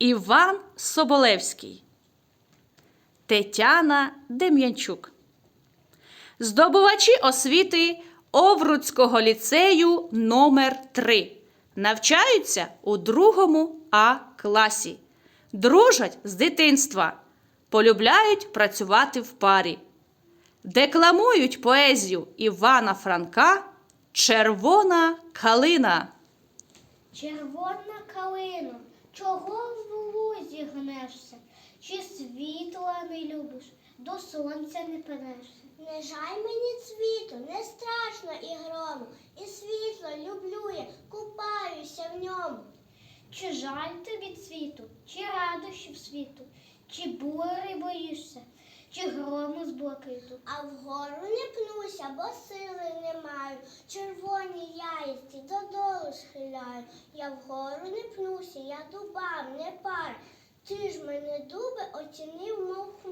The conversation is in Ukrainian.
Іван Соболевський, Тетяна Дем'янчук. Здобувачі освіти Овруцького ліцею номер 3 навчаються у другому А класі. Дружать з дитинства, полюбляють працювати в парі. Декламують поезію Івана Франка Червона калина. Червона калино, Чи світла не любиш, до сонця не перешся? Не жаль мені цвіту, не страшно і грому, і світло люблю я, купаюся в ньому. Чи жаль тобі цвіту, чи радощів світу, чи бури боїшся, чи грому з блакиту? А вгору не пнуся, бо сили не маю. Червоні яїсті додолу схиляю. Я вгору не пнуся, я дубам не пар. Ти ж дуби очинив мов